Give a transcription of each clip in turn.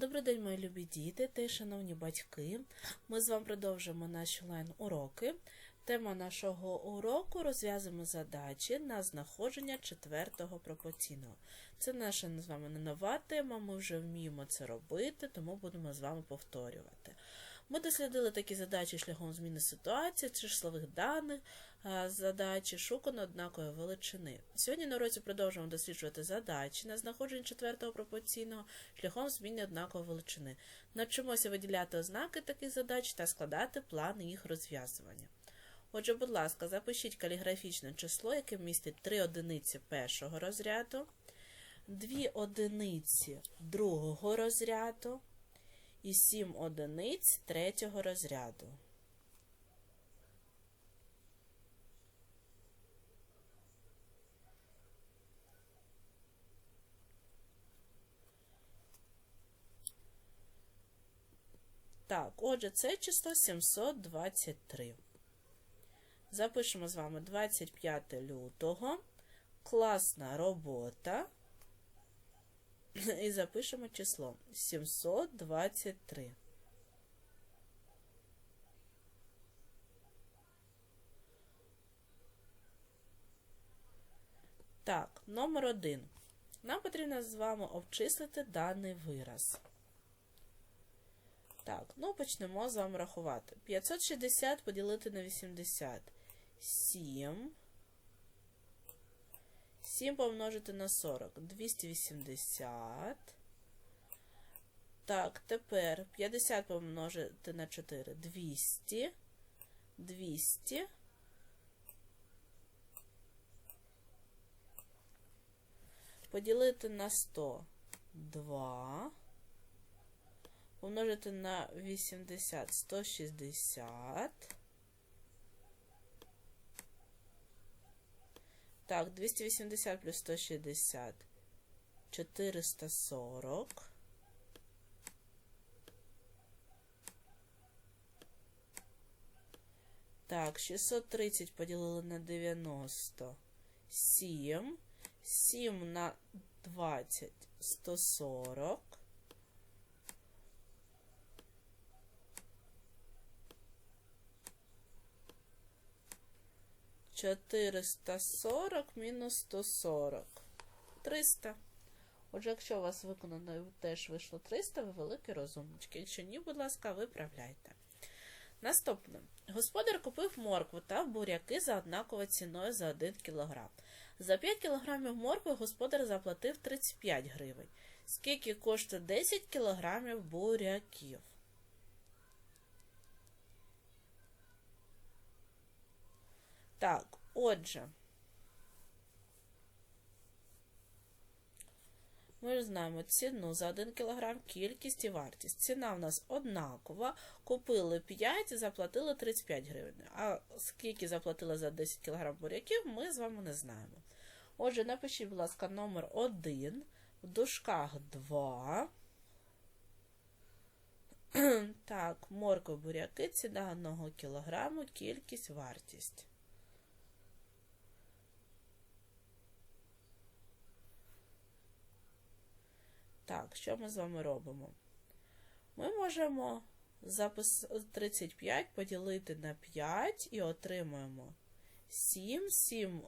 Добрий день, мої любі діти та шановні батьки. Ми з вами продовжуємо наші онлайн-уроки. Тема нашого уроку розв'язуємо задачі на знаходження четвертого пропорційного. Це наша з вами не нова тема, ми вже вміємо це робити, тому будемо з вами повторювати. Ми дослідили такі задачі шляхом зміни ситуації, числових даних, задачі шукано однакової величини. Сьогодні на уроці продовжуємо досліджувати задачі на знаходження четвертого пропорційного шляхом зміни однакової величини. Навчимося виділяти ознаки таких задач та складати плани їх розв'язування. Отже, будь ласка, запишіть каліграфічне число, яке містить 3 одиниці першого розряду, 2 одиниці другого розряду і 7 одиниць третього розряду. Так, отже, це число 723. Запишемо з вами 25 лютого. Класна робота. І запишемо число 723. Так, номер один. Нам потрібно з вами обчислити даний вираз. Так, ну почнемо з вами рахувати. 560 поділити на 80. 7. 7 помножити на 40. 280. Так, тепер 50 помножити на 4. 200. 200. Поділити на 100. 2. Помножити на 80, 160. Так, 280 плюс 160, 440. Так, 630 поділили на 90. 7. 7 на 20, 140. Чотириста сорок мінус сто сорок. Триста. Отже, якщо у вас виконано теж вийшло 300, ви великі розумнички. Якщо ні, будь ласка, виправляйте. Наступне. Господар купив моркву та буряки за однаковою ціною за 1 кг. За 5 кг моркви господар заплатив 35 гривень. Скільки коштує 10 кг буряків? Так, отже, ми знаємо ціну за 1 кг, кількість і вартість. Ціна в нас однакова. Купили 5, заплатили 35 гривень. А скільки заплатили за 10 кг буряків, ми з вами не знаємо. Отже, напишіть, будь ласка, номер 1, в дужках 2. Так, морква буряки, ціна 1 кг, кількість, вартість. Так, що ми з вами робимо? Ми можемо запис 35 поділити на 5 і отримаємо 7. 7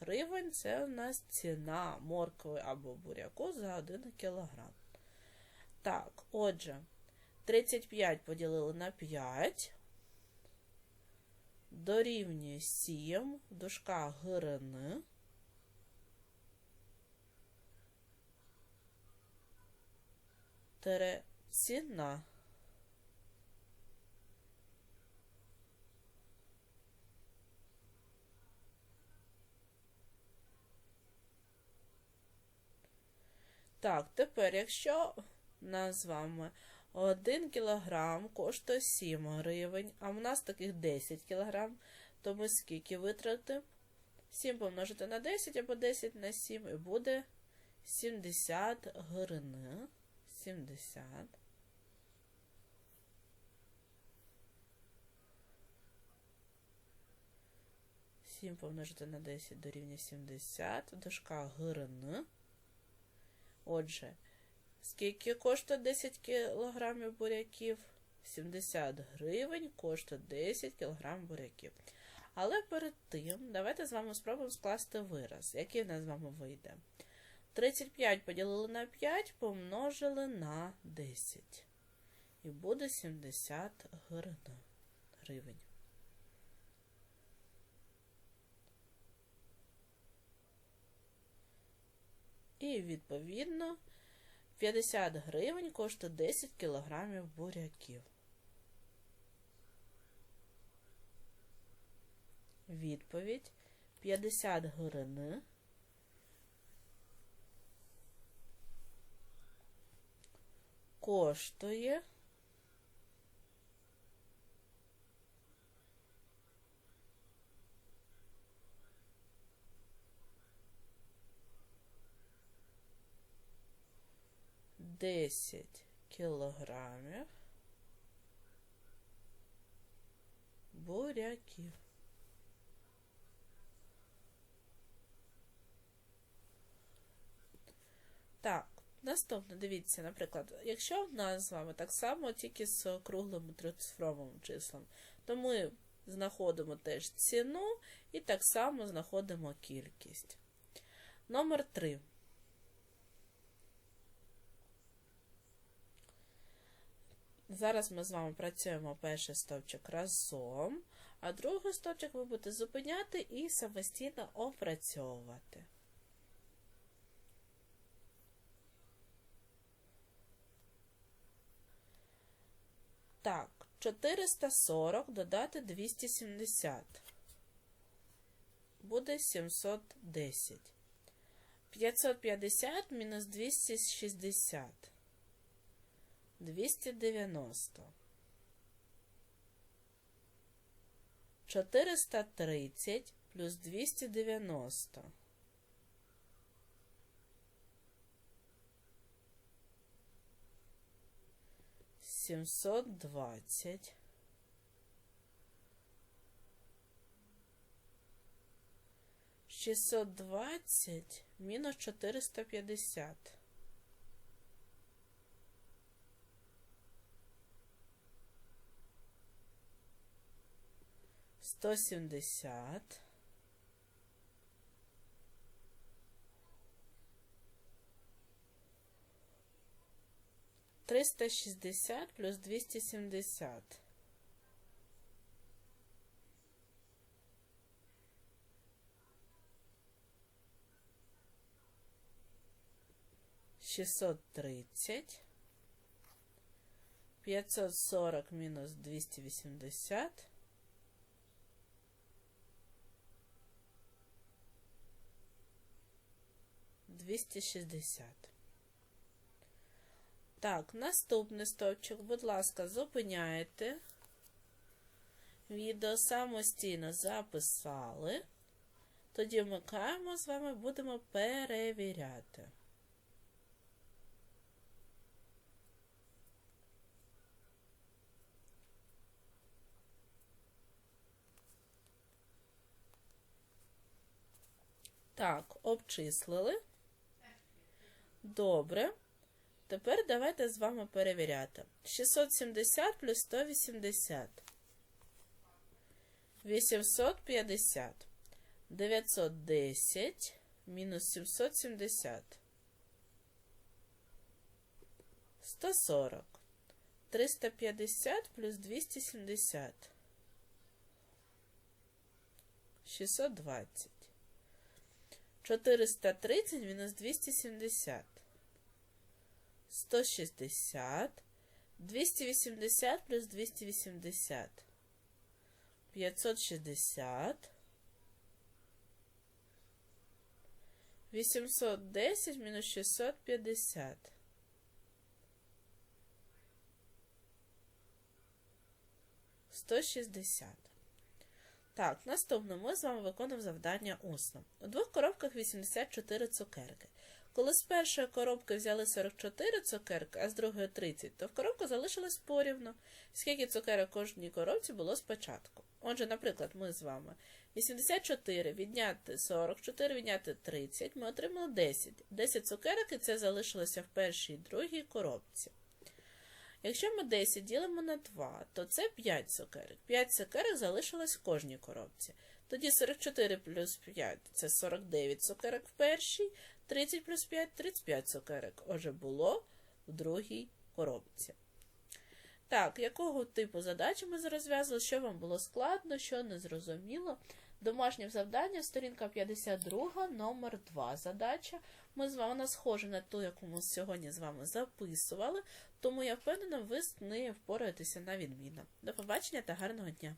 гривень це у нас ціна моркви або буряку за 1 кг. Так, отже, 35 поділили на 5. Дорівнює 7 в дужках Тере ціна. Так, тепер, якщо нас з вами 1 кг коштує 7 гривень, а в нас таких 10 кг, то ми скільки витратимо? 7 помножити на 10 або 10 на 7 і буде 70 гривень. 70. Сім помножити на 10 дорівнює 70. В дужках грн. Отже, Скільки коштує 10 кілограмів буряків? 70 гривень коштує 10 кілограмів буряків. Але перед тим, давайте з вами спробуємо скласти вираз, який в нас з вами вийде. 35 поділили на 5, помножили на 10. І буде 70 гривень. І, відповідно, 50 гривень коштує 10 кілограмів буряків. Відповідь 50 гривень коштує десять кілограмів буряків. Так, наступне, дивіться, наприклад, якщо в нас з вами так само тільки з круглим трицифровим числом, то ми знаходимо теж ціну і так само знаходимо кількість. Номер 3. Зараз ми з вами працюємо перший стовпчик разом, а другий стовпчик ви будете зупиняти і самостійно опрацьовувати. Так, 440 додати 270. Буде 710. 550 мінус 260. 290. 430 плюс 290. Сімсот двадцять. Шістсот двадцять мінус чотириста п'ятдесят. Сто сімдесят. Триста шістдесят плюс двісті сімдесят. Шістсот тридцять. П'ятсот сорок мінус двісті вісімдесят. Двісті шістдесят. Так, наступний стовпчик, будь ласка, зупиняєте. Відео самостійно записали. Тоді вмикаємо з вами, будемо перевіряти. Так, обчислили. Добре. Тепер давайте з вами перевіряти. 670 плюс 180. 850. 910 мінус 770. 140. 350 плюс 270. 620. 430 мінус 270. 160, 280 плюс 280, 560, 810 мінус 650. Сто шістдесят. Так, наступно ми з вами виконуємо завдання усно. У двох коробках 84 цукерки. Коли з першої коробки взяли 44 цукерки, а з другої 30, то в коробку залишилось порівну. Скільки цукерок кожній коробці було спочатку. Отже, наприклад, ми з вами 84 відняти 44, відняти 30, ми отримали 10. 10 цукерок і це залишилося в першій і другій коробці. Якщо ми 10 ділимо на 2, то це 5 цукерок. 5 цукерок залишилось в кожній коробці. Тоді 44 плюс 5 це 49 цукерок в першій, 30 плюс 5 35 цукерок. Отже, було в другій коробці. Так, якого типу задачі ми розв'язали, що вам було складно, що не зрозуміло. Домашнє завдання, сторінка 52, номер 2 задача. Ми з вами вона схожа на ту, яку ми сьогодні з вами записували, тому я впевнена, ви з нею впораєтеся на відміну. До побачення та гарного дня!